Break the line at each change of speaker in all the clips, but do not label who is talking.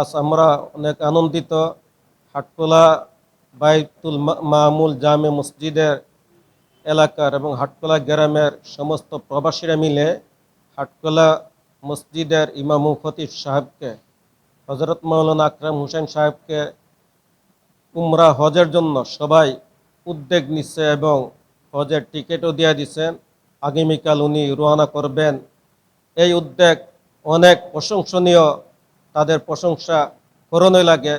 আজ আমরা অনেক আনন্দিত। হাটকোলা, বাইতুল মামুল জামে মসজিদের এলাকার এবং হাটকোলা গ্রামের সমস্ত প্রবাসীরা মিলে হাটকোলা মসজিদের ইমাম ও সাহেবকে হজরত মৌলানা আকরাম হুসেন সাহেবকে উমরা হজের জন্য সবাই উদ্যোগ নিচ্ছে এবং হজের টিকিটও দিয়ে দিচ্ছেন। আগামীকাল উনি রওনা করবেন। এই উদ্যোগ অনেক প্রশংসনীয় তাদের প্রশংসা করণই লাগে।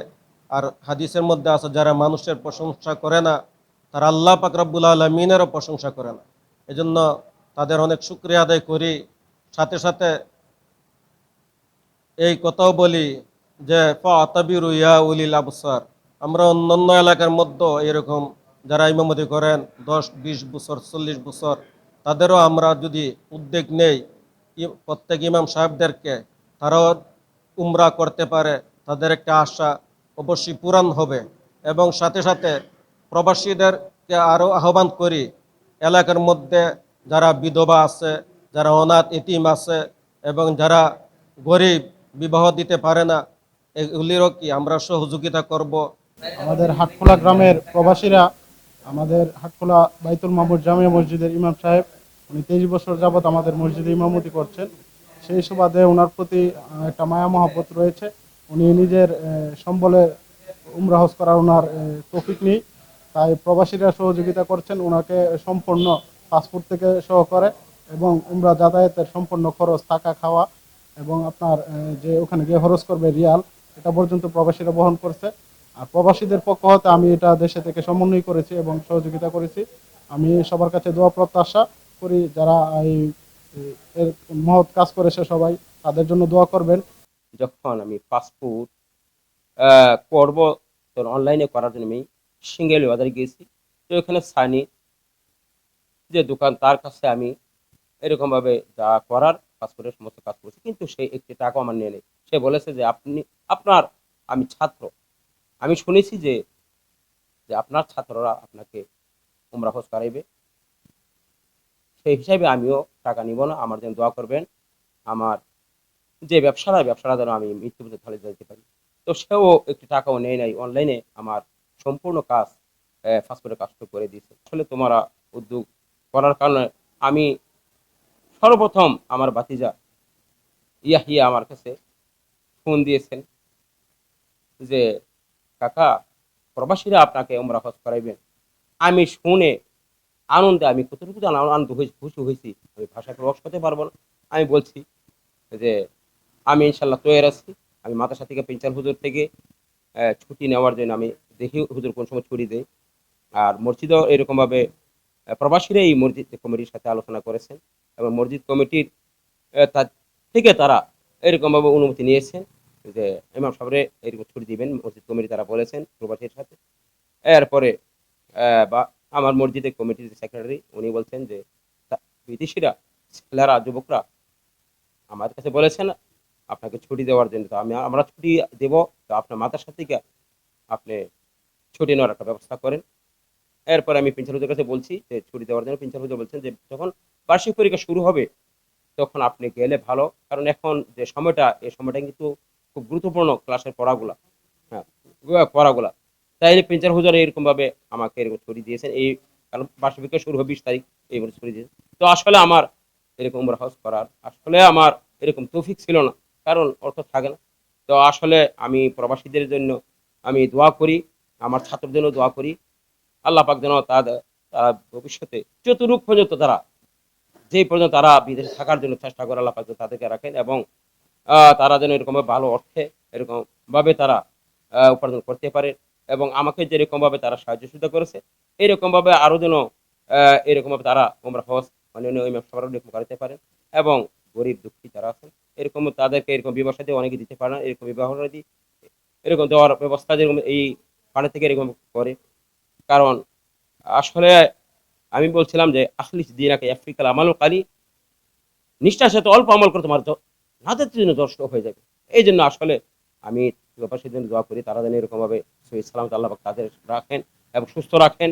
আর হাদিসের মধ্যে আছে, যারা মানুষের প্রশংসা করে না, তারা আল্লাহ পাক রব্বুল আলমিনেরও প্রশংসা করে না। এজন্য তাদের অনেক শুক্রিয়া আদায় করি। সাথে সাথে এই কথাও বলি যে, ফাতাবিরু ইয়া উলিল আবসার। আমরা অন্যান্য এলাকার মধ্যে এরকম যারা ইমামতি করেন, দশ, বিশ বছর, চল্লিশ বছর, তাদেরও আমরা যদি উদ্যোগ নেই প্রত্যেক ইমাম সাহেবদেরকে, তারাও উমরা করতে পারে, তাদের একটা আশা অবশ্যই পূরণ হবে। এবং সাথে সাথে প্রবাসীদেরকে আরও আহ্বান করি, এলাকার মধ্যে যারা বিধবা আছে, যারা অনাথ এতিম আছে, এবং যারা গরিব, বিবাহ দিতে পারে না, এগুলিরও কি আমরা সহযোগিতা করব?
আমাদের হাটখোলা গ্রামের প্রবাসীরা, আমাদের হাটখোলা বাইতুল মামুর জামিয়া মসজিদের ইমাম সাহেব, উনি তেইশ বছর যাবত আমাদের মসজিদে ইমামতি করছেন। সেই সুবাদে ওনার প্রতি একটা মায়া মহাব্বত রয়েছে। উনি নিজের সম্বলে উমরা হজ করার ওনার তৌফিক নেই। তাই প্রবাসীরা সহযোগিতা করছেন, ওনাকে সম্পূর্ণ পাসপোর্ট থেকে সহ করে এবং উমরা যাতায়াতের সম্পূর্ণ খরচ, থাকা, খাওয়া এবং আপনার যে ওখানে গিয়ে খরচ করবে রিয়াল, এটা পর্যন্ত প্রবাসীরা বহন করছে। আর প্রবাসীদের পক্ষ হতে আমি এটা দেশে থেকে সমন্বয় করেছি এবং সহযোগিতা করেছি। আমি সবার কাছে দোয়া, প্রত্যাশা করি যারা এই এর মহৎ কাজ করেছে সবাই, তাদের জন্য দোয়া করবেন।
যখন আমি পাসপোর্ট করব তখন অনলাইনে করার জন্য আমি সিঙ্গেল বাজারে গিয়েছি। তো ওখানে সানি, যে দোকান, তার কাছে আমি এরকমভাবে যা করার, পাসপোর্টের সমস্ত কাজ করেছি। কিন্তু সে একটি টাকা আমার নিয়ে নেই। সে বলেছে যে আপনি, আপনার, আমি ছাত্র। আমি শুনেছি যে যে আপনার ছাত্ররা আপনাকে উমরা খোঁজ করাইবে। সেই হিসাবে আমিও টাকা নিব না, আমার জন্য দোয়া করবেন। আমার যে ব্যবসাটা ব্যবসাটা যেন আমি মৃত্যুপথে ঢালে যেতে পারি। তো সেও একটি টাকাও নেয় নাই অনলাইনে আমার সম্পূর্ণ কাজ পাসপোর্টের কাজটা করে দিয়েছে। আসলে তোমরা উদ্যোগ করার কারণে আমি সর্বপ্রথম আমার বাতিজা ইয়াহিয়া আমার কাছে ফোন দিয়েছেন যে, কাকা, প্রবাসীরা আপনাকে ওমরা হজ করাইবেন। আমি শুনে আনন্দে আমি কতটুকু আনন্দ হয়েছি খুশি হয়েছি আমি ভাষায় প্রকাশ করতে পারব না। আমি বলছি যে, আমি ইনশাল্লাহ তৈরি আছি। আমি মাতাসা থেকে পেঞ্চাল হুজুর থেকে ছুটি নেওয়ার জন্য আমি দেখি হুজুর কোন সময় ছুটি দেয়। আর মসজিদও এরকমভাবে প্রবাসীরা এই মসজিদ কমিটির সাথে আলোচনা করেছেন এবং মসজিদ কমিটির তার থেকে তারা এরকমভাবে অনুমতি নিয়েছেন যে, ইমাম সাহেবরে এরকম ছুটি দিবেন। মসজিদ কমিটি তারা বলেছেন প্রবাসীর সাথে। এরপরে বা আমার মসজিদের কমিটির সেক্রেটারি উনি বলছেন যে বিদেশিরা, ছেলেরা, যুবকরা আমার কাছে বলেছেন আপনাকে ছুটি দেওয়ার জন্য। তো আমি, আমরা ছুটি দেব, তো আপনার মাতার সাথে গিয়ে আপনি ছুটি নেওয়ার একটা ব্যবস্থা করেন। এরপর আমি প্রিন্সিপাল হুজুরের কাছে বলছি যে, ছুটি দেওয়ার জন্য প্রিন্সিপাল হুজুর বলছেন যে, যখন বার্ষিক পরীক্ষা শুরু হবে, তখন আপনি গেলে ভালো। কারণ এখন যে সময়টা এই সময়টা কিন্তু খুব গুরুত্বপূর্ণ ক্লাসের পড়াগুলা হ্যাঁ পড়াগুলা। তাইলে প্রিন্সিপাল হুজুর এরকমভাবে আমাকে এরকম ছুটি দিয়েছেন। এই কারণ বার্ষিক শুরু হবে বিশ তারিখ, এই মতো ছুটি দিয়েছেন। তো আসলে আমার এরকম উমরা হজ করার, আসলে আমার এরকম তৌফিক ছিল না, কারণ অর্থ থাকে না। তো আসলে আমি প্রবাসীদের জন্য আমি দোয়া করি, আমার ছাত্রদের জন্য দোয়া করি। আল্লাহ পাক যেন তাদের, তারা ভবিষ্যতে চতুর্থ পর্যন্ত তারা যে পর্যন্ত তারা বিদেশে থাকার জন্য চেষ্টা করে, আল্লাহ পাক তাদেরকে রাখেন এবং তারা যেন এরকম ভালো অর্থে এরকমভাবে তারা উপার্জন করতে পারে। এবং আমাকে যেরকম ভাবে তারা সাহায্য সুবিধা করেছে এরকম ভাবে আরও যেন আহ, এরকম ভাবে তারা ওমরা হজ অন্যান্য ওই সবার এরকম করতে পারেন এবং গরিব দুঃখী যারা আছেন এরকম তাদেরকে এরকম সাথে অনেকে দিতে পারে না এরকম বিবাহ সাথী এরকম দেওয়ার ব্যবস্থা যেরকম এই ফান্ড থেকে এরকম করে। কারণ আসলে আমি বলছিলাম যে আখলিস দিনাকে আফ্রিকাল আমাল কালি নিষ্ঠার সাথে অল্প আমল করে তোমার নাদের জন্য যথেষ্ট হয়ে যাবে। এই জন্য আসলে আমি ব্যাপার দোয়া করি, তারা যেন এরকমভাবে সহি সালামত আল্লাহ তাদের রাখেন এবং সুস্থ রাখেন।